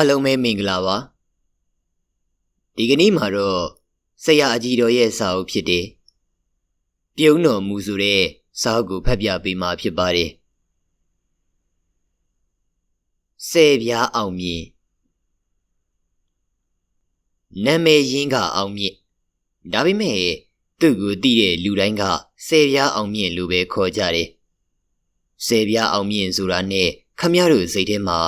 အားလုံးပဲမင်္ဂလာပါဒီကနေ့မှာတော့ဆရာအကြီးတော်ရဲ့စာအုပ်ဖြစ်တယ်ပြုံးတော်မူဆိုတဲ့စာအုပ်ကိုဖတ်ပြပေးမှာဖြစ်ပါတယ်ဆယ်ပြားအောင်မြင်နာမည်ရင်းကအောင်မြင့်ဒါပေမဲ့သူ့ကိုသိတဲ့လူတိုင်းကဆယ်ပြားအောင်မြင့်လို့ပဲခေါ်ကြတယ်ဆယ်ပြားအောင်မြင့်ဆိုတာနဲ့ခမရတို့စိတ်ထဲမှာ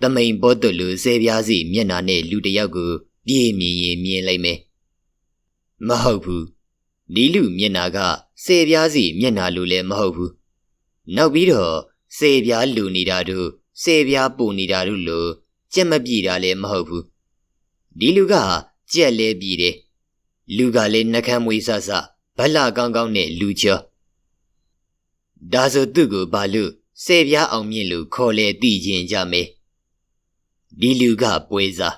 သမိန်ဘောတုလူဆဲပြားစီမျက်နာနဲ့လူတစ်ယောက်ကိုပြေးမြင်ရင်မြင်လိုက်မယ်မဟုတ်ဘူးဒီလူမျက်နာကဆဲပြားစီမျက်နာလိုလည်းမဟုတ်ဘူးနောက်ပြီးတော့ဆဲပြားလူနေတာတို့ဆဲပြားပူနေတာတို့လိုကြက်မပြေတာလည်းမဟုတ်ဘူးဒီလူကကြက်လဲပြေတယ်လူကလည်းနှကမ်းမွေးဆဆဗလာကောင်းကောင်းနဲ့လူချောဒါဆိုသူ့ကိုဘာလို့ဆဲပြားအောင်မြင့်လို့ခေါ်လေသိခြင်းကြမယ် ဒီလူကပွဲစား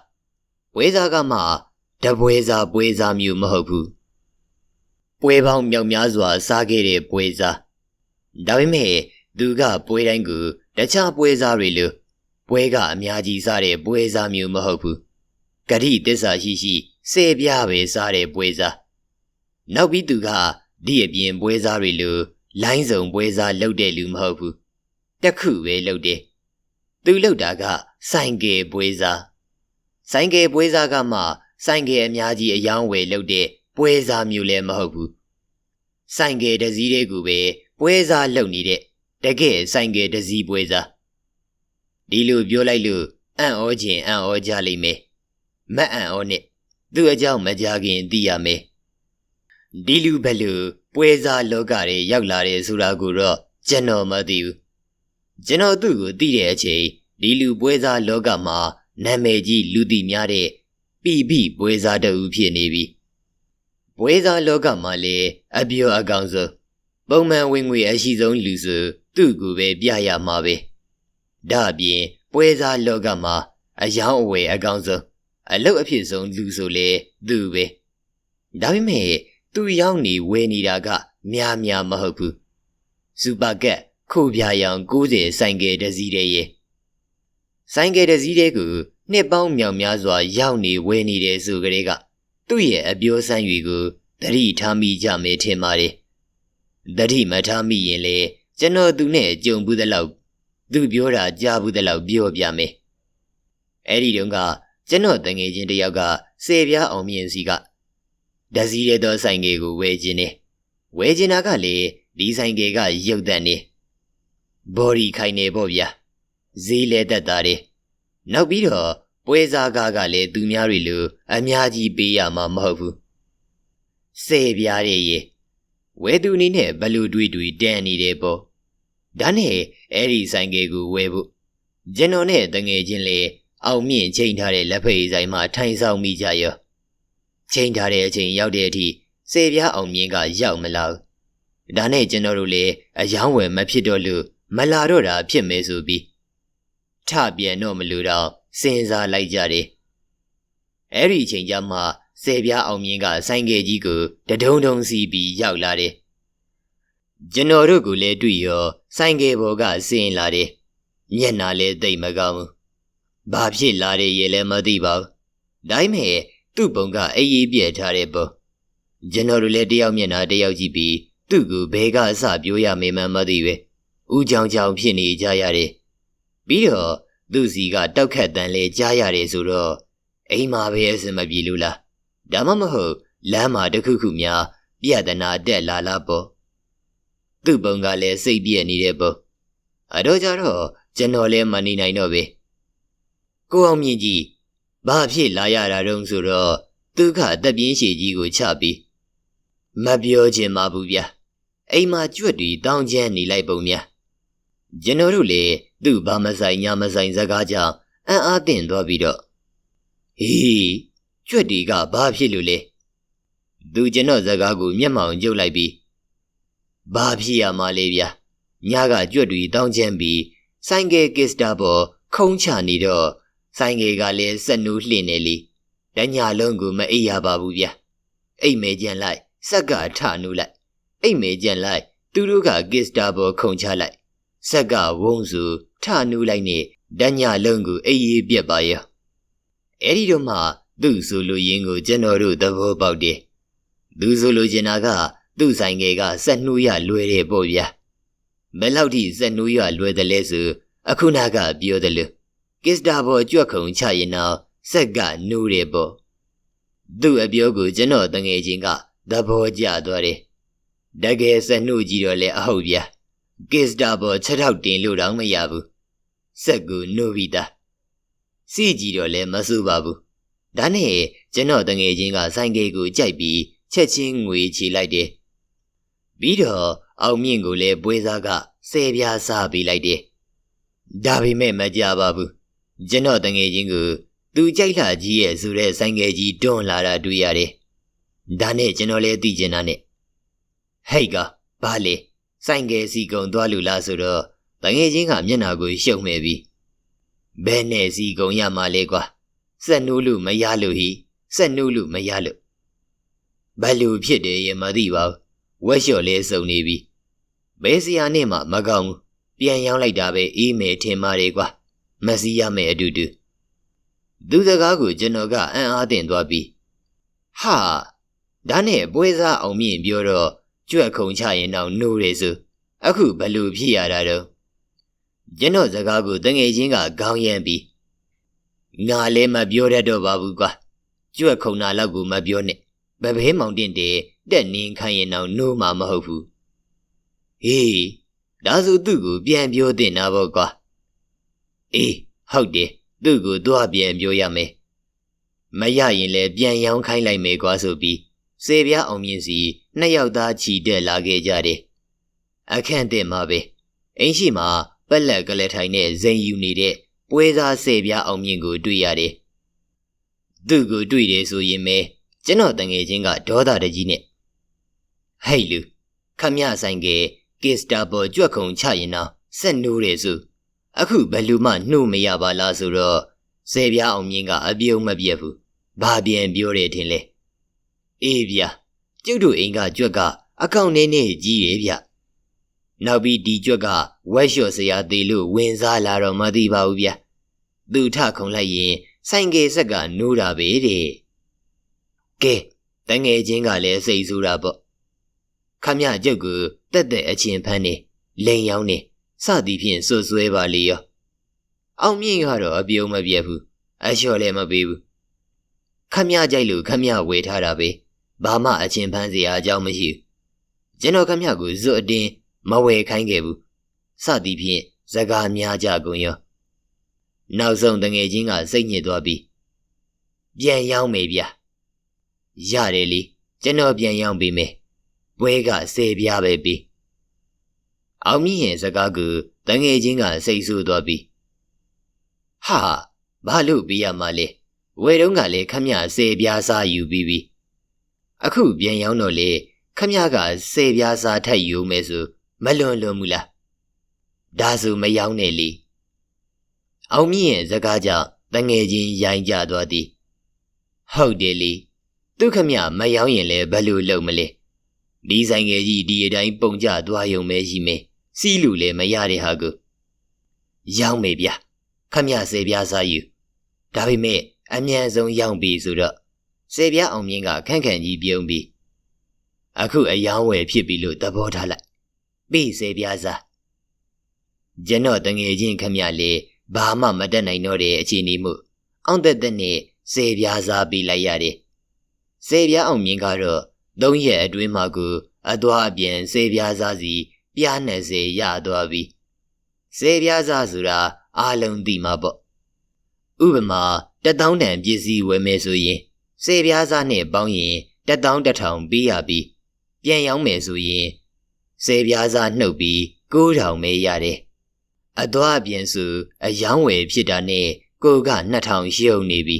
ပွဲစားကမှတပွဲစားပွဲစားမျိုးမဟုတ်ဘူးပွဲပေါင်းမြောက်များစွာစားခဲ့တဲ့ပွဲစားဒါပေမဲ့သူကပွဲတိုင်းကိုတခြားပွဲစားတွေလိုပွဲကအများကြီးစားတဲ့ပွဲစားမျိုးမဟုတ်ဘူးဂရိတစ္ဆာရှိရှိစေပြားပဲစားတဲ့ပွဲစားနောက်ပြီးသူကဒီအပြင်ပွဲစားတွေလိုလိုင်းစုံပွဲစားလုပ်တဲ့လူမဟုတ်ဘူးတက်ခုပဲလုပ်တယ်သူလုပ်တာက ဆိုင်ကယ်ပွဲစားဆိုင်ကယ်ပွဲစားကမှဆိုင်ကယ်အများကြီးအယောင်းဝယ်လုပ်တဲ့ပွဲစားမျိုးလည်းမဟုတ်ဘူးဆိုင်ကယ်တစ်စီးတည်းကိုပဲပွဲစားလုပ်နေတဲ့တကယ်ဆိုင်ကယ်တစ်စီးပွဲစားဒီလိုပြောလိုက်လို့အံ့ဩခြင်းအံ့ဩကြလိမ့်မယ်မအံ့ဩနဲ့သူ့အကြောင်းမကြခင်သိရမယ်ဒီလူဘယ်လိုပွဲစားလောကတွေရောက်လာတယ်ဆိုတာကိုတော့ကျွန်တော်မသိဘူးကျွန်တော်သူ့ကိုသိတဲ့အချိန် ဒီလူပွဲစားလောကမှာနာမည်ကြီးလူသိများတဲ့ပိပိပွဲစားတဦးဖြစ်နေပြီပွဲစားလောကမှာလည်းအပြောအကောင်ဆုံးပုံမှန်ဝင်ငွေအရှိဆုံးလူဆိုသူ့ကိုပဲပြရမှာပဲဒါအပြင်ပွဲစားလောကမှာအယောင်အဝယ်အကောင်ဆုံးအလုတ်အဖြစ်ဆုံးလူဆိုလေသူပဲဒါပေမဲ့သူရောက်နေဝယ်နေတာက များများမဟုတ်ဘူးစူပါကက်ခိုပြရောင်90ဆိုင်ကယ်တစ်စီးတည်းရဲ့ ဆိုင်ကယ်တစ်စီးတည်းကိုနှစ်ပေါင်းမြောက်များစွာ ရောက်နေဝယ်နေတဲ့ဆိုကလေးကသူ့ရဲ့အပြောဆန်း၍ကိုတတိထားမိကြမယ်ထင်ပါတယ်တတိမထားမိရင်လေကျွန်တော်သူနဲ့ကြုံဘူးသလောက်သူပြောတာကြားဘူးသလောက်ပြောပြမယ်အဲ့ဒီတုန်းကကျွန်တော်တငယ်ချင်းတယောက်ကစေပြားအောင်မြင်စီကဒစီရဲသောဆိုင်ကယ်ကိုဝယ်ခြင်းနဲ့ဝယ်ခြင်းတာကလေဒီဆိုင်ကယ်ကရုပ်တန်နေဘော်ဒီခိုင်နေပေါ့ဗျာ ဈေးလဲတက်တာတယ်နောက်ပြီးတော့ပွဲစားကားကလည်းသူများတွေလိုအများကြီးပေးရမှာမဟုတ်ဘူးစေပြားရဲ့ရေဝဲသူအနေနဲ့ဘလူတွေးတွေတန်နေတယ်ပေါ့ဒါနဲ့အဲ့ဒီဆိုင်ကယ်ကိုဝယ်ဖို့ကျွန်တော်နဲ့တငယ်ချင်းလေအောင်မြင့်ချိန်ထားတဲ့လက်ဖက်ရည်ဆိုင်မှာထိုင်ဆောင်မိကြရောချိန်ထားတဲ့အချိန်ရောက်တဲ့အထိစေပြားအောင်မြင့်ကရောက်မလာဘူးဒါနဲ့ကျွန်တော်တို့လည်းအယောင်းဝယ်မဖြစ်တော့လို့မလာတော့တာဖြစ်မယ်ဆိုပြီး ထပြန်တော့မလို့တော့စဉ်းစားလိုက်ကြတယ်အဲ့ဒီအချိန်ကျမှစေပြားအောင်မြင့်ကဆိုင်ကယ်ကြီးကိုတဒုံဒုံစီပြီးရောက်လာတယ်ကျွန်တော်တို့ကလည်းတွေ့ရောဆိုင်ကယ်ပေါ်ကဆင်းလာတယ်မျက်နာလည်းသိမ့်မကောင်းဘူးဘာဖြစ်လာတယ်ရေလည်းမသိပါဘူးဒါပေမဲ့သူ့ပုံကအေးအေးပြက်ထားတဲ့ပုံကျွန်တော်တို့လည်းတယောက်မျက်နှာတယောက်ကြည့်ပြီးသူ့ကိုဘဲကအစပြောရမေးမှမသိပဲဦးကြောင်ကြောင်ဖြစ်နေကြရတယ် ပြီးတော့သူ့စီကတောက်ခတ်တန်လဲကြားရတယ်ဆိုတော့အိမ်မှာပဲအစမပြေလို့လားဒါမှမဟုတ်လမ်းမှာတခုခုများပြဿနာတက်လာလားပေါ့သူ့ပုံကလည်းစိတ်ပြည့်နေတဲ့ပုံအတော့ကြတော့ကျွန်တော်လည်းမနေနိုင်တော့ပဲကိုအောင်မြင့်ကြီးဘာဖြစ်လာရတာတုံးဆိုတော့သူကအသက်ပြင်းရှည်ကြီးကိုချပြီးမပြောချင်ပါဘူးဗျာအိမ်မှာကြွက်တွေတောင်းကျမ်းနေလိုက်ပုံများကျွန်တော်တို့လေ သူ့ဘာမဆိုင်ညာမဆိုင်စကားကြောင့်အံ့အားသင့်သွားပြီးတော့ဟေးကြွက်တွေကဘာဖြစ်လို့လဲသူကျွန်တော်စကားကိုမျက်မှောင်ကျုပ်လိုက်ပြီးဘာဖြစ်ရမှာလဲဗျာညကကြွက်တွေတောင်းကျမ်းပြီးဆိုင်ကယ်ကစ္စတာပေါ်ခုံးချနေတော့ဆိုင်ကယ်ကလည်းစက်နူးလှင့်နေလေတညာလုံးကိုမအိပ်ရပါဘူးဗျာအိတ်မဲကြံလိုက် စက်ကထနူးလိုက်အိတ်မဲကြံလိုက် သူတို့ကကစ္စတာပေါ်ခုံချလိုက် ဆက်ကဝုံစုထနူးလိုက်နဲ့တညာလုံးကိုအိပ်ရေးပြက်ပါရဲ့အဲ့ဒီတော့မှသူ့ဆိုလိုရင်းကိုကျွန်တော်တို့သဘောပေါက်တယ်သူဆိုလိုချင်တာကသူ့ဆိုင်ငယ်ကစက်နှူးရလွယ်တယ်ပေါ့ဗျာဘယ်လောက်ထိစက်နှူးရလွယ်တယ်လဲဆိုအခုနကပြောတယ်လို့ကစ္စတာဘောကြွက်ခုံချရင်တော့စက်ကနှူးတယ်ပေါ့သူ့အပြောကိုကျွန်တော်တငယ်ချင်းကသဘောကျသွားတယ်တကယ်စက်နှူးကြည့်တော့လေအဟုတ်ဗျာ ကစ္စတာဘောချက်ထောက်တင်လို့တော့မရဘူးစက်ကူနှူးပြီးသားစီကြည့်တော့လည်းမဆူပါဘူးဒါနဲ့ကျွန်တော်တငယ်ချင်းကဆိုင်ကယ်ကိုကြိုက်ပြီးချက်ချင်းငွေချီလိုက်တယ်ပြီးတော့အောင်မြင့်ကိုလည်းပွဲစားကဆယ်ပြားစားပေးလိုက်တယ်ဒါပေမဲ့မကြပါဘူးကျွန်တော်တငယ်ချင်းကိုသူကြိုက်လာကြီးရဲ့ဆိုတဲ့ဆိုင်ကယ်ကြီးတွန်းလာတာတွေ့ရတယ်ဒါနဲ့ကျွန်တော်လည်းသိကျင်တာနဲ့ဟဲ့ကဘာလဲ ဆိုင်ကယ်စီကုံသွားလူလားဆိုတော့တငယ်ချင်းကမျက်နှာကိုရှုပ်မဲ့ပြီးဘယ်နဲ့စီကုံရမှာလဲကွာစက်နိုးလို့မရလို့ဟိစက်နိုးလို့မရလို့ဘယ်လိုဖြစ်တယ်ရင်မသိပါဘူးဝက်လျှော်လဲစုံနေပြီဘယ်စရာနဲ့မှမကောင်းဘူးပြန်ရောက်လိုက်တာပဲအေးမယ်ထင်ပါတယ်ကွာမစီရမယ်အတူတူသူစကားကိုကျွန်တော်ကအံ့အားသင့်သွားပြီးဟာဒါနဲ့ပွဲစားအောင်မြင့်ပြောတော့ ကြွက်ခုံချရင်တော့နှိုးတယ်ဆိုအခုဘယ်လိုဖြစ်ရတာတော့ကျွန်တော်စကားကိုတငယ်ချင်းကခေါင်းရမ်းပြီးငါလည်းမပြောတတ်တော့ပါဘူးကွာကြွက်ခုံတာလောက်ကိုမပြောနဲ့ဗဘဲမောင်တင်တယ်တက်နင်းခိုင်းရင်တော့နှိုးမှာမဟုတ်ဘူးဟေးဒါဆိုသူ့ကိုပြန်ပြောတင်တာပေါ့ကွာအေးဟုတ်တယ်သူ့ကိုသွားပြန်ပြောရမယ်မရရင်လည်းပြန်ရောင်းခိုင်းလိုက်မယ်ကွာဆိုပြီးစေပြားအောင်မြင့်စီ နှစ်ယောက်သားခြီတက်လာခဲ့ကြတယ်အခန့်တဲ့မှာပဲအင်းရှိမှာပက်လက်ကလေးထိုင်နဲ့ဇိမ်ယူနေတဲ့ပွဲစားစေပြားအောင်မြင့်ကိုတွေ့ရတယ်သူ့ကိုတွေ့တယ်ဆိုရင်ပဲကျွန်တော်တငယ်ချင်းကဒေါသတကြီးနဲ့ဟဲ့လူခမရဆိုင်ကကစ္စတာပေါ်ကြွက်ခုံချရင်တော့ဆက်နိုးတယ်ဆိုအခုဘယ်လူမှနှုတ်မရပါလားဆိုတော့ဇေပြားအောင်မြင့်ကအပြုံးမပြတ်ဘူးဘာပြန်ပြောတယ်ထင်လဲအေးဗျာ ကျုပ်တို့အိမ်ကကြွက်က အကောင့်နေနေကြီးရဗျနောက်ပြီးဒီကြွက်ကဝက်လျှော့စရာသေးလို့ဝင်စားလာတော့မသိပါဘူးဗျသူထခုံလိုက်ရင်ဆိုင်ကယ်ဆက်ကနိုးတာပဲတဲ့ကဲတငယ်ချင်းကလည်းစိတ်ဆူတာပေါ့ခမရကျုပ်ကတက်တဲ့အချင်းဖန်းနေလိန်ရောင်းနေစသည်ဖြင့်ဆွဆွဲပါလေရောအောင်မြင့်ကတော့အပြုံးမပြတ်ဘူးအလျှော်လည်းမပေးဘူးခမရကြိုက်လို့ခမရဝေထားတာပဲ ဘာမှအချင်းဖန်းစရာအကြောင်းမရှိဘူးကျွန်တော်ခမရကိုဇွတ်အတင်းမဝယ်ခိုင်းခဲ့ဘူးစသည်ဖြင့်စကားများကြကုန်ရောနောက်ဆုံးတငယ်ချင်းကစိတ်ညစ်သွားပြီးပြန်ရောက်မေဗျာရတယ်လေကျွန်တော်ပြန်ရောက်ပြီမယ်ပွဲကစေပြားပဲပြီအောင်မြင့်ရဲ့စကားကိုတငယ်ချင်းကစိတ်ဆိုးသွားပြီးဟာဘာလို့ပြရမှာလဲဝယ်တော့ကလည်းခမရစေပြားစားယူပြီးပြီ အခုပြန်ရောက်တော့လေခမရကစေပြားစားထက်ယူမယ်ဆိုမလွန်လွန်ဘူးလားဒါဆိုမရောက်နဲ့လေအောင်မြင့်ရဲ့စကားကြောင့်တငယ်ချင်းရိုင်းကြသွားသည်ဟုတ်တယ်လေသူခမရမရောက်ရင်လည်းဘယ်လိုလုပ်မလဲဒီဆိုင်ငယ်ကြီးဒီအတိုင်းပုံကြသွားယုံမဲရှိမယ်စီးလူလည်းမရတဲ့ဟာကိုရောက်မေဗျခမရစေပြားစားယူဒါပေမဲ့အမြန်ဆုံးရောက်ပြီဆိုတော့ စေပြားအောင်မြင့်ကခန့်ခန့်ကြီးပြုံးပြီးအခုအယောင်းဝယ်ဖြစ်ပြီလို့သဘောထားလိုက်ပြီးစေပြားစားကျွန်တော်တငယ်ချင်းခမရလေဘာမှမတတ်နိုင်တော့တဲ့အခြေအနေမှုအောင်သက်သက်နဲ့စေပြားစားပြီးလိုက်ရတယ်စေပြားအောင်မြင့်ကတော့သုံးရက်အတွင်းမှာကိုအသွားအပြန်စေပြားစားစီပြားနယ်စေရသွားပြီစေပြားစားဆိုတာအားလုံးသိမှာပေါ့ဥပမာတထောင်တန်ပစ္စည်းဝယ်မယ်ဆိုရင် စေပြားစားနဲ့ပေါင်းရင်တထောင်တထောင်ပေးရပြီးပြန်ရောင်းမယ်ဆိုရင်စေပြားစားနှုတ်ပြီး9000ပဲရတယ်အသွားအပြင်ဆိုအယောင်းဝယ်ဖြစ်တာနဲ့ကိုက2000ရုံနေပြီ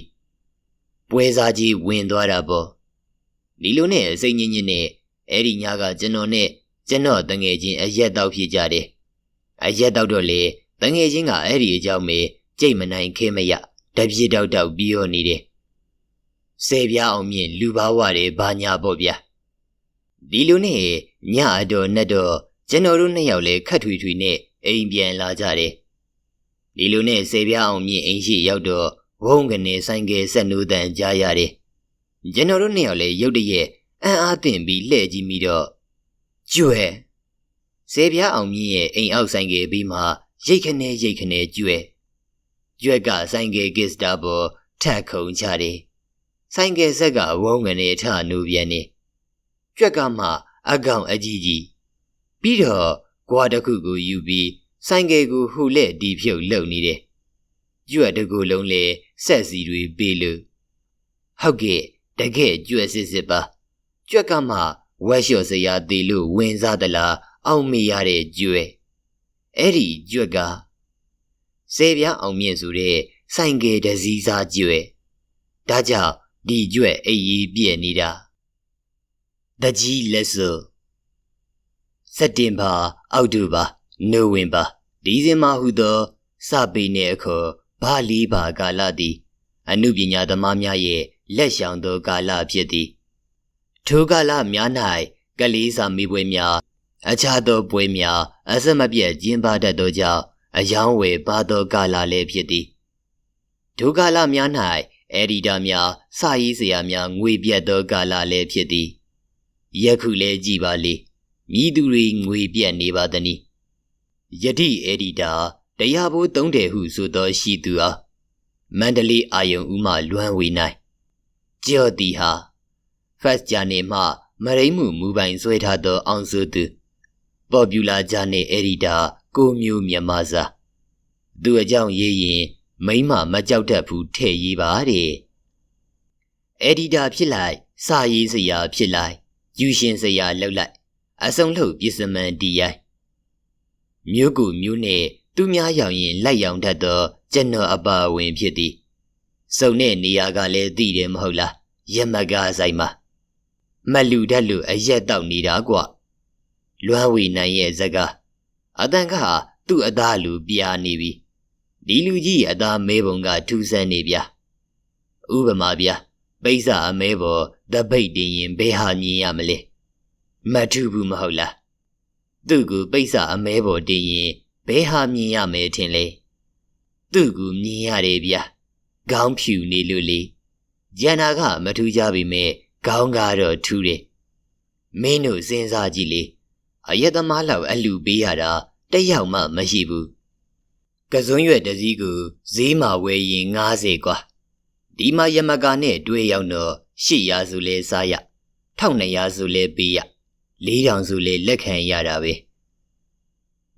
ပွဲစားကြီးဝင်သွားတာပေါ့ဒီလိုနဲ့စိတ်ညစ်ညစ်နဲ့အဲ့ဒီညကကျွန်တော်နဲ့ကျွန်တော်တငယ်ချင်းအရက်တောက်ဖြစ်ကြတယ်အရက်တောက်တော့လေတငယ်ချင်းကအဲ့ဒီအကြောင်းမေကြိတ်မနိုင်ခဲမရတပြေတောက်တောက်ပြီးရောနေတယ် ဆယ်ပြားအောင်မြင့်လူဘာဝတွေဘာညာပေါ့ဗျာဒီလိုနဲ့ညအတော်နဲ့တော့ကျွန်တော်တို့နှစ်ယောက်လည်းခတ်ထွေထွေနဲ့အိမ်ပြန်လာကြတယ်ဒီလိုနဲ့ဆယ်ပြားအောင်မြင့်အိမ်ရှိရောက်တော့ဝဝုန်းကနေဆိုင်ကယ်ဆက်နိုးတန်ကြားရတယ်ကျွန်တော်တို့နှစ်ယောက်လည်းရုတ်တရက်အံ့အားသင့်ပြီးလှည့်ကြည့်မိတော့ကျွဲစေပြားအောင်မြင့်ရဲ့အိမ်အောက်ဆိုင်ကယ်ပြီးမှရိတ်ခနဲရိတ်ခနဲကျွဲကျွက်ကဆိုင်ကယ်ကစ္စတာပေါ်ထက်ခုံချတယ် ဆိုင်ကယ်ဆက်ကဝုန်းကနေထနူပြန်နေကျွက်ကမှအကောင်အကြီးကြီးပြီးတော့ကွာတစ်ခုကိုယူပြီးဆိုင်ကယ်ကိုဟိုလက်ဒီဖြုတ်လုံနေတယ်ကျွက်တကူလုံးလေဆက်စီတွေပေးလို့ဟုတ်ကဲ့တကယ်ကျွက်စစ်စစ်ပါကျွက်ကမှဝက်လျှော့စရာသေးလို့ဝင်စားသလားအောင်မေရတဲ့ကျွဲအဲ့ဒီကျွက်ကစေပြားအောင်မြင့်ဆိုတဲ့ဆိုင်ကယ်တစည်းစားကျွဲဒါကြောင့် ဒီကျွက်အေးကြီးပြည့်နေတာတကြီးလက်စို့စက်တင်ဘာအောက်တိုဘာနိုဝင်ဘာဒီဇင်ဘာဟုသောစပိနေအခါဘာလီဘာကာလသည်အနုပညာသမားများရဲ့လက်ရှောင်သောကာလဖြစ်သည်ထိုကာလများ၌ကလေးစာမိပွဲများအခြားသောပွဲများအစမပြတ်ကျင်းပတတ်သောကြောင့်အယောင်းဝယ်ပါသောကာလလည်းဖြစ်သည်ဒုကာလများ၌ အက်ဒီတာများစာရေးဆရာများငွေပြတ်သောကာလလည်းဖြစ်သည်ယခုလည်းကြည်ပါလေမိသူတွေငွေပြတ်နေပါသနည်းယတိအက်ဒီတာတရားဘိုးသုံးတယ်ဟုဆိုသောရှိသူအားမန္တလေးအာယုံဦးမှလွမ်းဝေနိုင်ကြော်တီဟာ First Journey မှမရိမှုမူပိုင်ဆွဲထားသောအောင်စုသူ Popular Journey Editor ကိုမျိုးမြန်မာစာသူအကြောင်းရေးရင် မိမမကြောက်တတ်ဘူးထဲ့ရေးပါတဲ့ Editor ဖြစ်လိုက်စာရေးစရာဖြစ်လိုက်ယူရှင်စရာလောက်လိုက်အစုံလှုပ်ပစ္စမန်တီရိုက်မြို့ကူမြို့နဲ့သူများရောင်ရင်လိုက်ရောင်တတ်သောကျွန်တော်အပါဝင်ဖြစ်သည်စုံတဲ့နေရာကလည်းသိတယ်မဟုတ်လားရမကဆိုင်မှာမလူတတ်လူအရက်တောက်နေတာကွလွမ်းဝေနိုင်ရဲ့ဇက်ကအတန်ကဟာသူ့အသားလူပြာနေပြီ ဒီလူကြီးအသားမဲပုံကထူးဆန်းနေဗျာဥပမာဗျာပိဿအမဲပေါ်တပိတ်တင်ရင်ဘယ်ဟာမြင်ရမလဲမထူဘူးမဟုတ်လားသူ့ကိုပိဿအမဲပေါ်တင်ရင်ဘယ်ဟာမြင်ရမယ်ထင်လဲသူ့ကိုမြင်ရတယ်ဗျာခေါင်းဖြူနေလို့လေဂျန်နာကမထူးကြပေမဲ့ခေါင်းကတော့ထူးတယ်မင်းတို့စဉ်းစားကြည့်လေအယက်သမားလောက်အလူပေးရတာတယောက်မှမရှိဘူး ကစွန်းရွက်တစည်းကိုဈေးမှာဝယ်ရင်90ကွာဒီမှာယမကာနဲ့တွေ့ရောက်တော့800စုလဲစားရ1200စုလဲပေးရ4000စုလဲလက်ခံရတာပဲ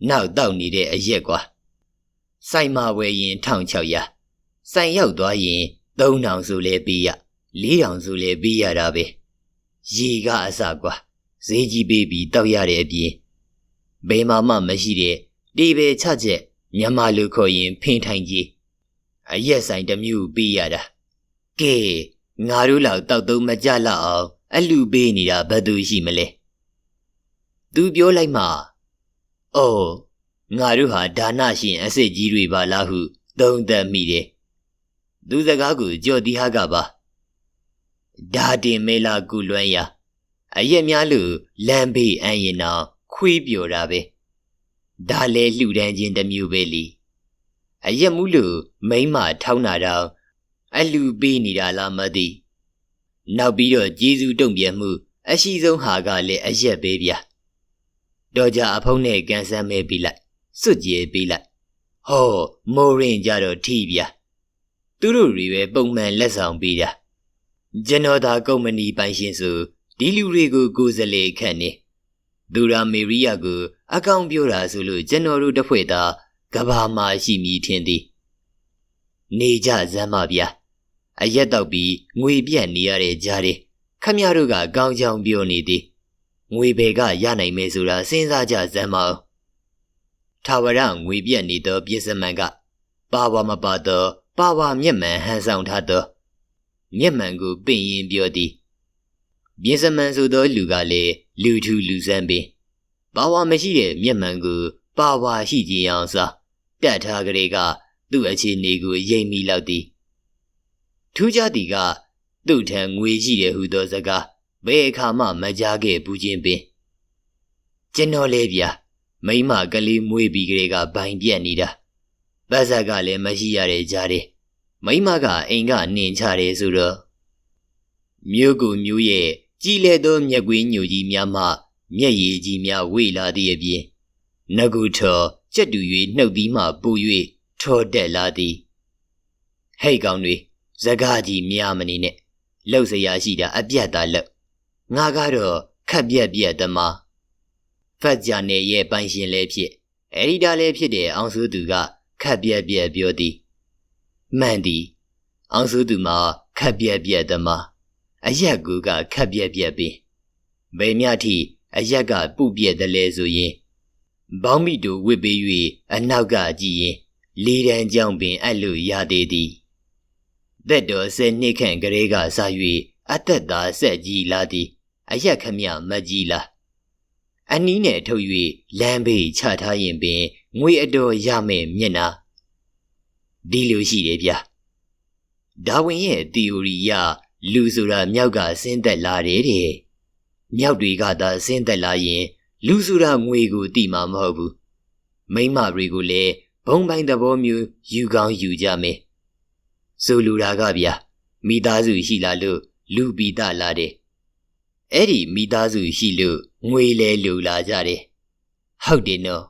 နောက်တောက်နေတဲ့အရက်ကွာစိုက်မဝယ်ရင်1600စိုင်ရောက်သွားရင်3000စုလဲပေးရ4000စုလဲပေးရတာပဲရေကအစကွာဈေးကြီးပေးပြီးတောက်ရတဲ့အပြင်ဘယ်မှမှမရှိတဲ့ဒီပဲချချက် မြန်မာလူခေါ်ရင်ဖင်ထိုင်ကြီးအရက်ဆိုင်တစ်မျိုးပေးရတာကဲငါတို့လောက်တောက်သုံးမကြလောက်အောင်အလူပေးနေတာဘယ်သူရှိမလဲသူပြောလိုက်မှအော်ငါတို့ဟာဒါနရှင်အစစ်ကြီးတွေပါလားဟုသုံးသပ်မိတယ်သူစကားကိုကြော်တီဟာကပါဒါတင်မေလာကုလွမ်းရအရက်များလို့လမ်းဘေးအန်ရင်တော့ခွေးပြော်တာပဲ ဒါလဲလှူဒန်းခြင်းတစ်မျိုးပဲလीအရက်မှုလို့မိမထောင်းတာတော့အလူပေးနေတာလားမသိနောက်ပြီးတော့ဂျေဇူးတုံ့ပြန်မှု အရှိဆုံးဟာကလည်းအရက်ပဲဗျာတော့ကြအဖုံးနဲ့ကန်ဆန်းမဲပြီးလိုက်စွတ်ကြေပေးလိုက်ဟောမိုးရင်ကြတော့ထီဗျာသူတို့တွေပဲပုံမှန်လက်ဆောင်ပေးတာကျွန်တော်သာကုမ္ပဏီပိုင်ရှင်ဆိုဒီလူတွေကိုကိုယ်စလေခန့်နေ သူရာမေရီယာကိုအကောင့်ပြောတာဆိုလို့ကျွန်တော်တို့တစ်ဖွဲ့သာကဘာမှာရှိမည်ထင်သည်နေကြစမ်းပါဗျာအရက်တော့ပြီးငွေပြတ်နေရတဲ့ကြားတွေခမရတို့ကကောင်းချောင်းပြောနေသည်ငွေဘယ်ကရနိုင်မယ်ဆိုတာစဉ်းစားကြစမ်းပါဦးထာဝရငွေပြတ်နေသောပြစ္စမန်ကပါဝါမပါသောပါဝါမျက်မှန်ဟန်ဆောင်ထားသောမျက်မှန်ကိုပင်ရင်ပြောသည်ပြစ္စမန်ဆိုသောလူကလည်း လူထူလူဆန်းပင်ပါဝါမရှိတဲ့မျက်မှန်ကိုပါဝါရှိကြအောင်စားတတ်ထားကလေးကသူ့အခြေအနေကိုရိပ်မိလောက်သည်ထူးခြားသည်ကသူ့ထံငွေရှိတယ်ဟုသောစကားဘယ်အခါမှမကြားခဲ့ဘူးချင်းပင်ကျွန်တော်လေဗျာမိမကလေးမွေးပြီးကလေးကဘိုင်ပြက်နေတာပတ်ဆက်ကလည်းမရှိရတဲ့ကြားတယ်မမိမကအိမ်ကနှင်ချတယ်ဆိုတော့မြို့ကူမျိုးရဲ့ ကြီးလဲသောမျက်ကွင်းညိုကြီးများမှမျက်ရည်ကြီးများဝေလာသည့်အပြင်ငကုထော်ကြက်တူ၍နှုတ်သီးမှပူ၍ထော်တက်လာသည်ဟဲ့ကောင်တွေစကားကြီးများမနေနဲ့လှုပ်စရာရှိတာအပြတ်သားလှုပ်ငါကတော့ခက်ပြက်ပြက်သမားဖတ်ကြနယ်ရဲ့ပိုင်ရှင်လည်းဖြစ်အရီတာလည်းဖြစ်တဲ့အောင်စုသူကခက်ပြက်ပြက်ပြောသည်မှန်သည်အောင်စုသူမှာခက်ပြက်ပြက်သမား အရက်ကူကခက်ပြက်ပြက်ပင်ဘယ်မြထိအရက်ကပုပြက်တယ်လဲဆိုရင်ဘောင်းမီတို့ဝစ်ပေး၍အနောက်ကကြည့်ရင်လေးတန်းကြောင်ပင်အဲ့လိုရသေးသည်သက်တော်ဆယ်နှစ်ခန့်ကလေးကစား၍အသက်သာဆက်ကြီးလာသည်အရက်ခမမကြီးလားအနီးနဲ့ထုတ်၍လမ်းဘေးချထားရင်ပင်ငွေအတော်ရမယ်မျက်နာဒီလိုရှိတယ်ဗျာဒါဝင်ရဲ့ theory ရ လူဆိုတာမြောက်ကဆင်းသက်လာတယ်တဲ့မြောက်တွေကသာဆင်းသက်လာရင် လူဆိုတာငွေကိုတိမှာမဟုတ်ဘူးမိမတွေကိုလည်းဘုံပိုင်းသဘောမျိုးယူကောင်းယူကြမယ်ဆိုလူတာကဗျာမိသားစုရှိလာလို့လူပီတာလာတယ်အဲ့ဒီမိသားစုရှိလို့ငွေလဲလူလာကြတယ်ဟုတ်တယ်နော်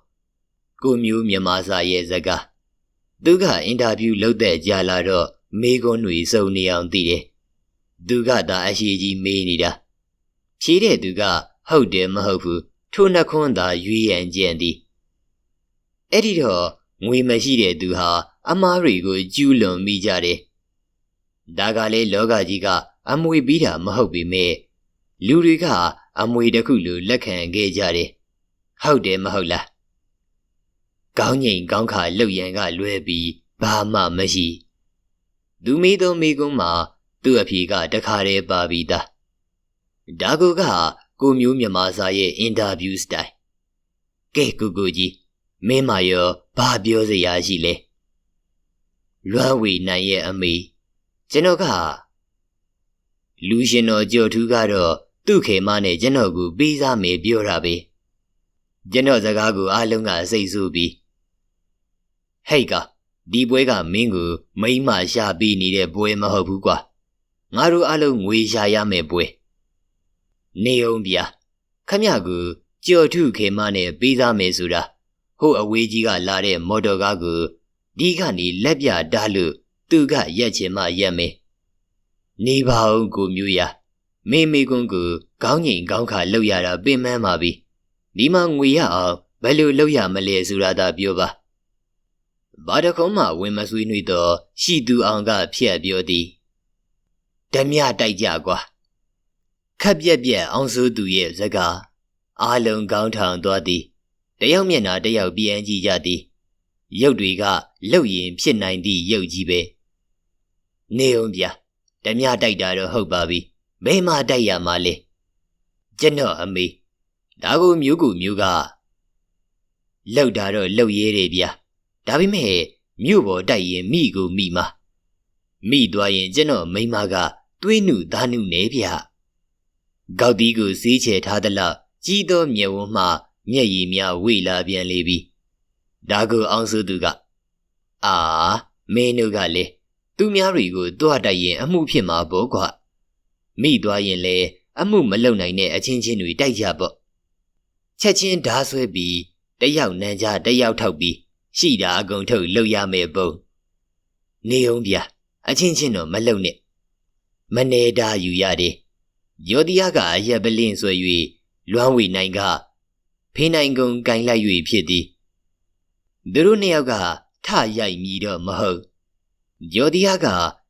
ကိုမျိုးမြန်မာစာရဲ့ဇကားသူကအင်တာဗျူးလုပ်တဲ့ကြာလာတော့မေကွန်းတွေစုံနေအောင်သိတယ် သူကသာအရှိကြီးမေးနေတာဖြေတဲ့သူကဟုတ်တယ်မဟုတ်ဘူးထိုနှခွန်းသာရွေးရန်ကြံသည်အဲ့ဒီတော့ငွေမရှိတဲ့သူဟာအမားတွေကိုကျူးလွန်မိကြတယ်ဒါကလေလောကကြီးကအမွေပြီးတာမဟုတ်ပေမဲ့လူတွေကအမွေတစ်ခုလိုလက်ခံခဲ့ကြတယ်ဟုတ်တယ်မဟုတ်လားကောင်းငိန်ကောင်းခါလှုပ်ရန်ကလွဲပြီးဘာမှမရှိသူမေးသောမိကုန်းမှာ သူ့အဖေကတခါတည်းပါပြီးသားဒါကူကကိုမျိုးမြမာစာရဲ့အင်တာဗျူးစတိုင်ကဲကူကူကြီးမင်းမရောဘာပြောစရာရှိလဲလွမ်းဝေနိုင်ရဲ့အမေကျွန်တော်ကလူရှင်တော်ကြော်ထူးကတော့သူ့ခေမနဲ့ကျွန်တော်ကိုပေးစားမယ်ပြောတာပဲကျွန်တော်စကားကိုအားလုံးကစိတ်ဆိုးပြီးဟဲ့ကဒီပွဲကမင်းကိုမိမရှာပေးနေတဲ့ပွဲမဟုတ်ဘူးကွာ ငါတို့အားလုံးငွေရှာရမယ်ပွဲနေအောင်ဗျာခမရကိုကြော်ထုခေမနဲ့ပေးစားမယ်ဆိုတာဟိုအဝေးကြီးကလာတဲ့မော်တော်ကားကိုဒီကနေလက်ပြတားလို့သူကရက်ချင်မှရက်မယ်နေပါဦးကိုမျိုးရမေမေကွန်းကိုခေါင်းငိန်ခေါင်းခါလှုပ်ရတာပင်မန်းပါပြီဒီမှာငွေရအောင်ဘယ်လိုလှုပ်ရမလဲဆိုတာသာပြောပါဘာတခုံးမှဝင်မဆွေးနွေးတော့ရှိသူအောင်ကဖြက်ပြောသည် ဓမြတိုက်ကြကွာခက်ပြက်ပြက်အောင်စိုးသူရဲ့စကားအားလုံးကောင်းထောင်သွားသည်တယောက်မျက်နှာတယောက်ပြန်ကြည့်ကြသည်ရုပ်တွေကလှုပ်ရင်ဖြစ်နိုင်သည့်ရုပ်ကြီးပဲနေအောင်ဗျာဓမြတိုက်တာတော့ဟုတ်ပါပြီဘယ်မှာတိုက်ရမှာလဲကျွန်တော်အမေဒါကိုမျိုးကူမျိုးကလှုပ်တာတော့လှုပ်ရဲတယ်ဗျာဒါပေမဲ့မြို့ပေါ်တိုက်ရင်မိကိုမိမှာမိသွားရင်ကျွန်တော်မိမက သွေးနုသားနုနေဗျကောက်တီးကိုစီးချယ်ထားသလောက်ကြီးသောမျက်ဝန်းမှမျက်ရည်များဝေလာပြန်လေပြီဒါကိုအောင်စုသူကအာမင်းတို့ကလေသူများတွေကိုတွားတိုက်ရင်အမှုဖြစ်မှာပေါ့ကွာမိသွားရင်လေအမှုမလုံနိုင်တဲ့အချင်းချင်းတွေတိုက်ကြပေါ့ချက်ချင်းဓာဆွဲပြီးတယောက်နန်းကြတယောက်ထောက်ပြီးရှိတာအကုန်ထုတ်လှုပ်ရမယ်ပုံနေအောင်ဗျာအချင်းချင်းတော့မလုံနဲ့ မနေတာယူရတယ်ယောတိယကအရက်ပလင်းဆွဲ၍လွမ်းဝေနိုင်ကဖေးနိုင်ကုန်ကင်လိုက်၍ဖြစ်သည်သူတို့နှစ်ယောက်ကထရိုက်မြည်တော့မဟုတ်ယောတိယက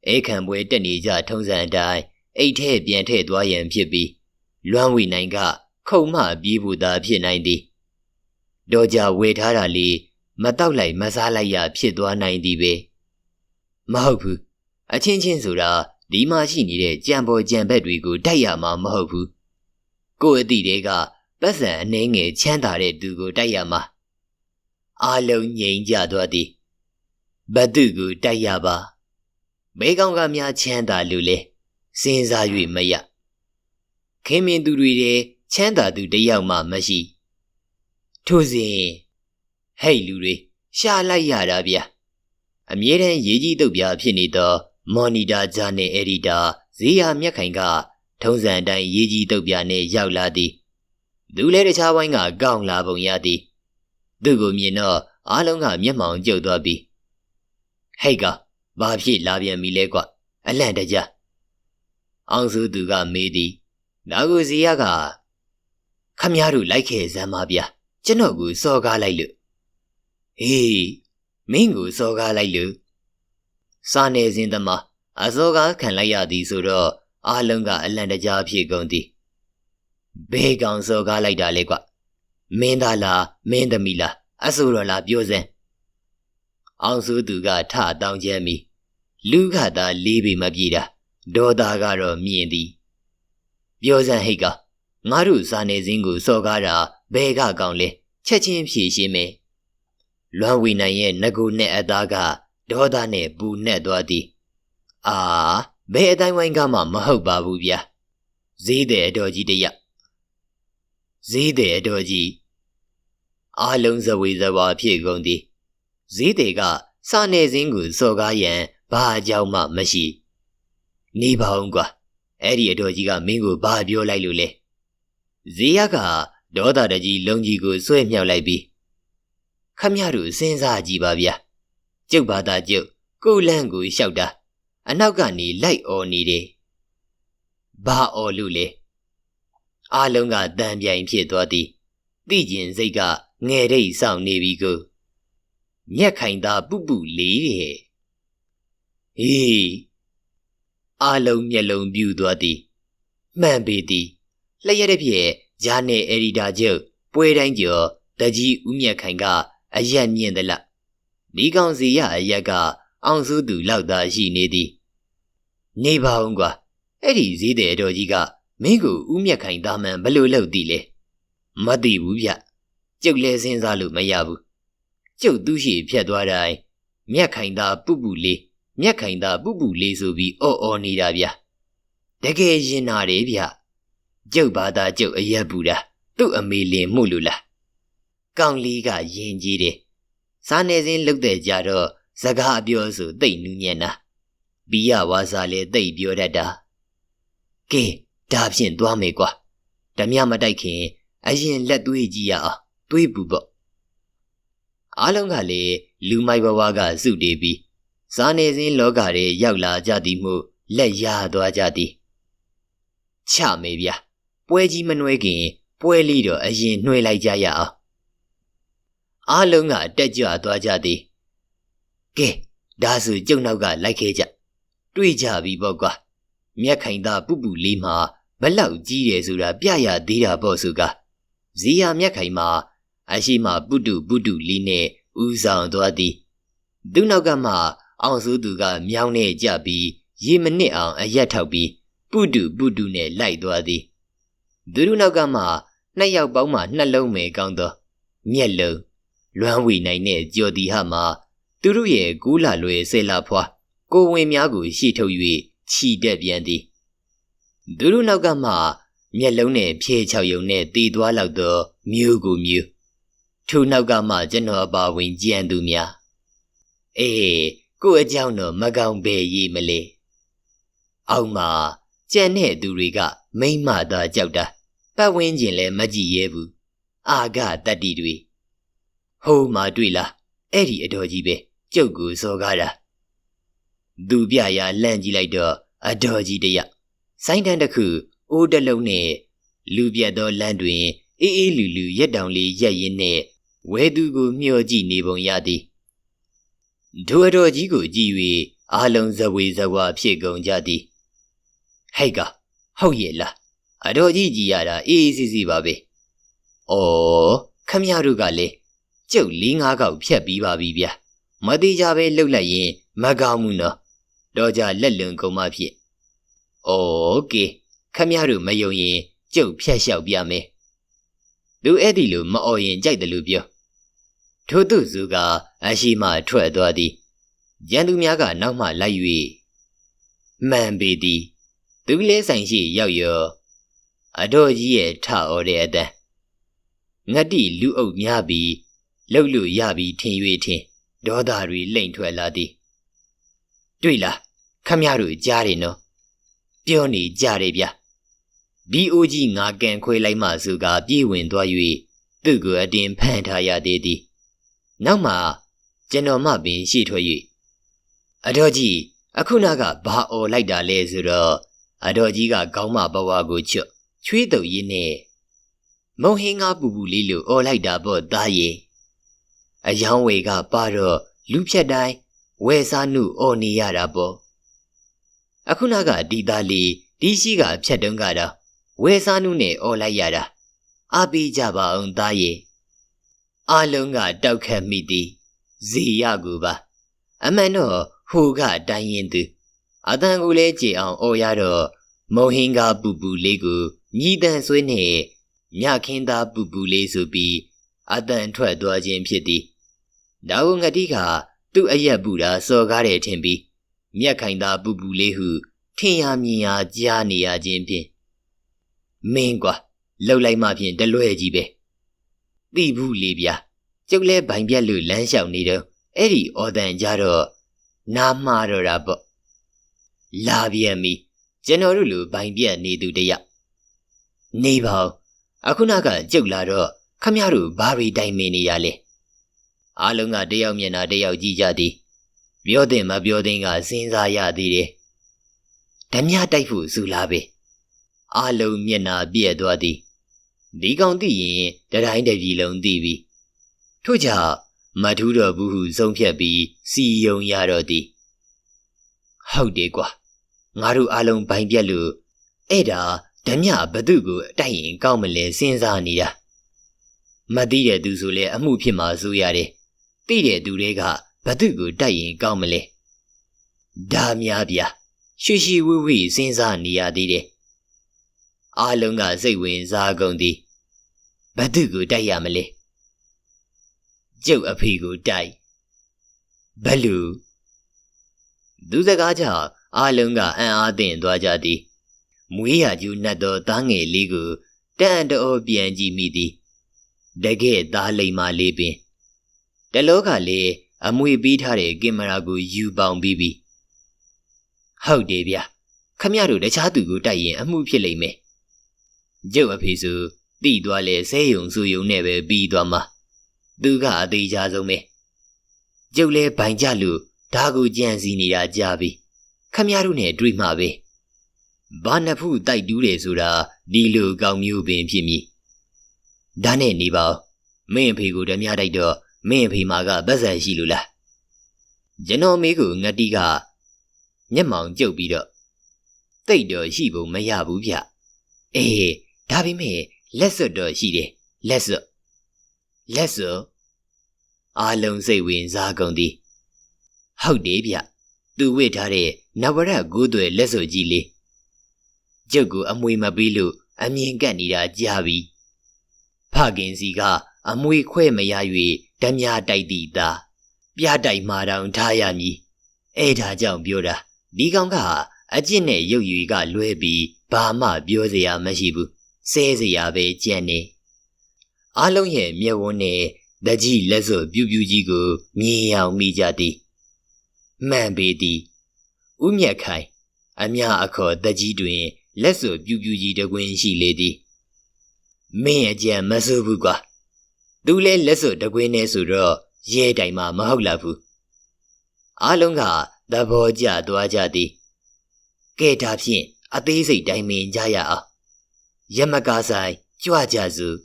အဲခံပွဲတက်နေကြထုံးစံအတိုင်းအိတ်ထဲပြန်ထည့်သွားရန်ဖြစ်ပြီးလွမ်းဝေနိုင်ကခုံမှပြေးဖို့သာဖြစ်နိုင်သည်တော့ကြဝေထားတာလေမတောက်လိုက်မစားလိုက်ရဖြစ်သွားနိုင်သည်ပဲမဟုတ်ဘူးအချင်းချင်းဆိုတာ ဒီမှာရှိနေတဲ့ကြံပေါ်ကြံဘက်တွေကိုတိုက်ရမှာမဟုတ်ဘူးကိုယ့်အသည့်တွေကပတ်စံအနှဲငယ်ချမ်းသာတဲ့သူကိုတိုက်ရမှာအာလုံးငြိမ်ကြသွားသည်ဘသူကိုတိုက်ရပါမဲကောင်ကများချမ်းသာလူလဲစဉ်းစား၍မရခင်မင်သူတွေတဲ့ချမ်းသာသူတယောက်မှမရှိထို့စဉ်ဟဲ့လူတွေရှာလိုက်ရတာဗျအမြဲတမ်းရေးကြီးတုတ်ပြဖြစ်နေသော မော်နီတာဂျာနယ်အက်ဒီတာဇေယျမြက်ခိုင်က ထုံးစံအတိုင်းရေးကြီးတုတ်ပြနဲ့ရောက်လာသည်သူလည်းတခြားဘိုင်းကကောင်းလာပုံရသည်သူ့ကိုမြင်တော့အားလုံးကမျက်မှောင်ကျုပ်သွားပြီးဟဲ့ကဘာဖြစ်လာပြန်ပြီလဲကွအလန့်တကြအောင်စုသူကမေးသည်ဒါကိုဇေယျကခမည်းတော်လိုက်ခဲ့စမ်းပါဗျာကျွန်တော်ကိုစော်ကားလိုက်လို့ဟေးမင်းကိုစော်ကားလိုက်လို့ စာနေစဉ်သမားအစော်ကားခံလိုက်ရသည်ဆိုတော့အားလုံးကအလန့်တကြားဖြစ်ကုန်သည်ဘေးကောင်စော်ကားလိုက်တာလေကွမင်းသားလားမင်းသမီးလားအဆိုတော်လားပြောစမ်းအောင်စုသူကထတောင်းချမ်းမိလူကသာလေးပေမပြေတာဒေါ်သားကတော့မြင်သည်ပြောစမ်းဟိတ်ကငါတို့စာနေစဉ်ကိုစော်ကားတာဘဲကကောင်လဲချက်ချင်းဖြေရှင်းမယ်လွမ်းဝီနိုင်ရဲ့ငကိုနဲ့အသားက ဒေါသနဲ့ပူနဲ့သွားသည်အာဘယ်အတိုင်းဝိုင်းကမှမဟုတ်ပါဘူးဗျာဈေးတဲ့အတော်ကြီးတရဈေးတဲ့အတော်ကြီးအားလုံးဇဝေဇဝါဖြစ်ကုန်သည်ဈေးတဲ့ကစာနေစဉ်ကိုစော်ကားရန်ဘာအကြောင်းမှမရှိနေပါအောင်ကွာအဲ့ဒီအတော်ကြီးကမင်းကိုဘာပြောလိုက်လို့လဲဇေယကဒေါသတကြီးလုံကြီးကိုဆွဲမြောက်လိုက်ပြီးခမရတို့စဉ်းစားကြည့်ပါဗျာ ကျုပ်ဘာသာကျုပ်ကိုလန့်ကိုလျှောက်တာအနောက်ကနေလိုက်អော်နေတယ်ဘာអော်လို့လဲအားလုံးကတန်ပြိုင်ဖြစ်သွားသည်သိကျင်စိတ်ကငယ်ရိတ်ဆောင်နေပြီကိုမျက်ခိုင်သာပုပုလေးတဲ့ဟေးအားလုံးမျက်လုံးပြူသွားသည်မှန်ပေသည်လျက်တဲ့ဖြစ်ဂျာနယ်အရီဒါကျုပ်ပွဲတိုင်းကျော်တကြီးဦးမြတ်ခိုင်ကအရက်မြင့်သလား ဒီကောင်စီရအရက်ကအောင်စုသူလောက်သာရှိနေသည်နေပါဦးကွာအဲ့ဒီဈေးတဲ့တော်ကြီးကမင်းကိုဦးမြတ်ခိုင်သားမှန်ဘလို့လုပ်သည်လဲမသိဘူးဗျကျုပ်လဲစဉ်းစားလို့မရဘူးကျုပ်သူ့ရှိဖြတ်သွားတိုင်းမြတ်ခိုင်သားပုပုလေးမြက်ခိုင်သာပုပုလေးဆိုပြီးအော်အော်နေတာဗျတကယ်ရင်နာတယ်ဗျကျုပ်ဘာသာကျုပ်အရက်ပူတာသူ့အမေလင်မှုလို့လားကောင်းလေးကယင်ကြီးတယ် စားနေစဉ်လုတ်တဲ့ကြတော့စကားအပြောဆိုတိတ်နူးညံ့တာဘီယဝါစာလည်းတိတ်ပြောတတ်တာကဲဒါဖြင့်သွားမယ်ကွာဓမြမတိုက်ခင်အရင်လက်သွေးကြည့်ရအောင်သွေးပူပေါ့အားလုံးကလည်းလူမိုက်ဘဝကစုတည်ပြီးဇာနေစဉ်လောကထဲရောက်လာကြသည်မှုလက်ရသွားကြသည်ချမေဗျာပွဲကြီးမနှွဲခင်ပွဲလေးတော့အရင်နှွှဲလိုက်ကြရအောင် အားလုံးကတက်ကြွသွားကြသည်ကဲဒါဆိုကျုံနောက်ကလိုက်ခဲ့ကြတွေ့ကြပြီပေါ့ကွာမြက်ခိုင်သားပုပုလေးမှာဘလောက်ကြီးတယ်ဆိုတာပြရသေးတာပေါ့ဆိုကဇီယာမြက်ခိုင်မှာအရှိမပုတုပုတုလေးနဲ့ဥဆောင်သွားသည်သူနောက်ကမှအောင်စုသူကမြောင်းနေကြပြီးရေမနစ်အောင်အရက်ထောက်ပြီးပုတုပုတုနဲ့လိုက်သွားသည်သူတို့နောက်ကမှနှစ်ယောက်ပေါင်းမှနှလုံးမဲကောင်းသောမျက်လုံး လွမ်းဝေနိုင်တဲ့ကြော်တီဟမှာသူတို့ရဲ့ကူးလာလွယ်ဆဲလာဖွာကိုဝင်များကိုရှေ့ထုတ်၍ခြိတက်ပြန်သည်သူတို့နောက်ကမှမျက်လုံးနဲ့ဖြဲချောက်ယုံနဲ့တည်သွားလောက်သောမျိုးကိုမျိုးထို့နောက်ကမှကျွန်တော်အပါဝင်ကြံသူများအေးကို့အကြောင်းတော့မကောင်ပဲရေးမလဲအောက်မှာကြံတဲ့သူတွေက မိမ့်မသာကြောက်တာပတ်ဝန်းကျင်လည်းမကြည့်ရဲဘူးအာဂတတ္တိတွေ ဟိုးမှတွေ့လားအဲ့ဒီအတော်ကြီးပဲကျုပ်ကိုစော်ကားတာသူပြရာလန့်ကြည့်လိုက်တော့အတော်ကြီးတရစိုင်းတန်းတစ်ခုအိုးတလုံးနဲ့လူပြတ်သောလမ်းတွင်အေးအေးလူလူရက်တောင်လေးရက်ရင်းနဲ့ဝဲသူကိုမျှော်ကြည့်နေပုံရသည်ဒိုအတော်ကြီးကိုကြည့်၍အားလုံးဇဝေဇဝါဖြစ်ကုန်ကြသည်ဟဲ့ကဟုတ်ရဲ့လားအတော်ကြီးကြည်ရတာအေးအေးဆေးဆေးပါပဲ။အော်ခမရတို့ကလည်း ကျုပ်၄၅ကောက်ဖြတ်ပြီးပါပြီဗျာ။မသေးကြပဲလှုပ်လိုက်ရင်မကောင်းဘူးနော်။တော့ကြလက်လွန်ကုန်မှဖြစ်။အော်ကေခမရတို့မယုံရင်ကျုပ်ဖြတ်လျှောက်ပြမယ်။သူအဲ့ဒီလိုမအော်ရင်ကြိုက်တယ်လို့ပြော။ထို့သူစုကအရှိမှထွက်သွားသည်။ရန်သူများကနောက်မှလိုက်၍မှန်ပေသည်။သူလဲဆိုင်ရှိရောက်ရောအတော်ကြီးရဲ့ထအော်တဲ့အတန်းငတ်တိလူအုပ်များပြီး လှုပ်လို့ရပြီးထင်၍ထင်ဒဒေါသတွေလိမ့်ထွက်လာသည်တွေ့လားခမရတို့ကြားတယ်နော်ပြောနေကြတယ်ဗျဘီအိုကြီးငါကန်ခွဲလိုက်မှစုကပြေးဝင်သွား၍သူ့ကိုအတင်းဖမ်းထားရသေးသည်နောက်မှကျွန်တော်မှပင်ရှိထွက်၍အတော်ကြီးအခုနကဘာអော်လိုက်တာလဲဆိုတော့အတော်ကြီးကခေါင်းမဘဝကိုချွတ်ချွေးတုပ်ရင်းနဲ့မုံဟင်းကားပူပူလေးလိုអော်လိုက်တာပေါ့သားရဲ့ အယောင်းဝေကပါတော့လူဖြက်တိုင်းဝဲစားနှုအော်နေရတာပေါ့အခုနကဒီသားလေးဒီရှိကဖြက်တုံးကတော့ဝဲစားနှုနဲ့အော်လိုက်ရတာအပိကြပါအောင်သားရေအလုံးကတောက်ခတ်မိသည်ဇီရကူပါ အမှန်တော့ဟိုကတိုင်ရင်သူအတန်ကိုလဲကြည်အောင်အော်ရတော့မုံဟင်းကပူပူလေးကိုမြည်တန်ဆွေးနဲ့ညခင်းသားပူပူလေးဆိုပြီးအတန်ထွက်သွားခြင်းဖြစ်သည် ဒါဝငတိကသူ့အရက်ပူတာစော်ကားတယ်ထင်ပြီးမြက်ခိုင်သားပူပူလေးဟုထင်ရမြင်ရကြားနေရခြင်းဖြင့်မင်းကွာလှုပ်လိုက်မှဖြင့်တလွဲကြီးပဲသိဘူးလေဗျာကျုပ်လဲဗိုင်ပြက်လို့လမ်းလျှောက်နေတော့အဲ့ဒီအော်တန်ကြတော့နားမှားတော့တာပေါ့လာပြန်ပြီကျွန်တော်တို့လူဗိုင်ပြက်နေသူတယောက်နေပါဦးအခုနကကြုတ်လာတော့ခမရတို့ဘာရီတိုင်မင်နေရလဲ အားလုံးကတယောက်မျက်နှာတယောက်ကြည့်ကြသည်ပြောတဲ့မပြောတဲ့ကစဉ်းစားရသေးတယ်ဓမြတိုက်ဖို့စူလာပဲအားလုံးမျက်နှာပြည့်သွားသည်ဒီကောင်သိရင်တတိုင်းတပြည်လုံးသိပြီထို့ကြောင့်မထူးတော်ဘူးဟုဆုံးဖြတ်ပြီးစီယုံရတော့သည်ဟုတ်တယ်ကွာငါတို့အားလုံးဘိုင်ပြက်လို့အဲ့ဒါဓမြဘသူကိုအတိုက်ရင်ကောက်မလဲစဉ်းစားနေတာမသိတဲ့သူဆိုလဲအမှုဖြစ်မှာစိုးရတယ် သိတဲ့သူတွေကဘသူကိုတိုက်ရင်ကောက်မလဲဒါများဗျာရွှေရှိဝိဝိစဉ်းစားနေရသေးတယ်အားလုံးကစိတ်ဝင်စားကုန်သည်ဘသူကိုတိုက်ရမလဲကျုပ်အဖေကိုတိုက်ဘလူသူစကားကြောင့်အားလုံးကအံ့အားသင့်သွားကြသည်မွေးရကျူးနှက်သောသားငယ်လေးကိုတန်တော်ပြန်ကြည့်မိသည်တကယ်သားလိမ္မာလေးပင် တလောကလေးအမွေပြီးထားတဲ့ကင်မရာကိုယူပေါင်ပြီးပြီဟုတ်တယ်ဗျခမရတို့တခြားသူကိုတိုက်ရင်အမှုဖြစ်လိမ့်မယ်ကျုပ်အဖေဆိုတိသွားလဲဆဲယုံဆူယုံနဲ့ပဲပြီးသွားမှာသူကအသေးချဆုံးပဲကျုပ်လဲဘိုင်ကြလို့ဒါကိုကြံစီနေတာကြာပြီခမရတို့နဲ့တွေ့မှပဲဘာနဖူးတိုက်တူးတယ်ဆိုတာဒီလိုကောင်းမျိုးပင်ဖြစ်မည်ဒါနဲ့နေပါဦးမင်းအဖေကိုဓမြတိုက်တော့ မင်းအဖေမှာကပတ်စံရှိလို့လားကျွန်တော်မေးကိုငတိကမျက်မှောင်ကျုပ်ပြီးတော့တိတ်တော့ရှိဖို့မရဘူးဗျအေးဒါပေမဲ့လက်စွပ်တော့ရှိတယ်လက်စွပ်လက်စွပ်အားလုံးစိတ်ဝင်စားကုန်သည်ဟုတ်တယ်ဗျသူဝစ်ထားတဲ့နဝရကိုးသွဲလက်စွပ်ကြီးလေးကျုပ်ကိုအမွေမပေးလို့အမြင်ကပ်နေတာကြာပြီဖခင်စီက အမွေခွဲမရ၍ဓမြတိုက်သည်သာပြတိုက်မှာတောင်ထားရမည်အဲ့ဒါကြောင့်ပြောတာဒီကောင်ကအကျင့်နဲ့ရုပ်ရည်ကလွဲပြီးဘာမှပြောစရာမရှိဘူးဆဲစရာပဲကြံ့နေအားလုံးရဲ့မျက်ဝန်းနဲ့တကြီးလက်စွပ်ပြူးပြူးကြီးကိုမြင်အောင်မိကြသည်မှန်ပေသည်ဥမြက်ခိုင်အမြအခေါ်တကြီးတွင်လက်စွပ်ပြူးပြူးကြီးတကွင်းရှိလေသည်မင်းအကြံမဆိုးဘူးကွာ သူလဲလက်စွပ်တကွင်းနဲ့ဆိုတော့ရဲတိုင်မှမဟုတ်လာဘူးအားလုံးကသဘောကျသွားကြသည်ကဲဒါဖြင့်အသေးစိတ်တိုင်းမင်ကြရအောင်ရမကားဆိုင်ကြွကြစို့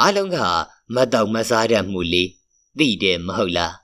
အားလုံးကမတော့မစားတတ်မှုလေးသိတယ်မဟုတ်လား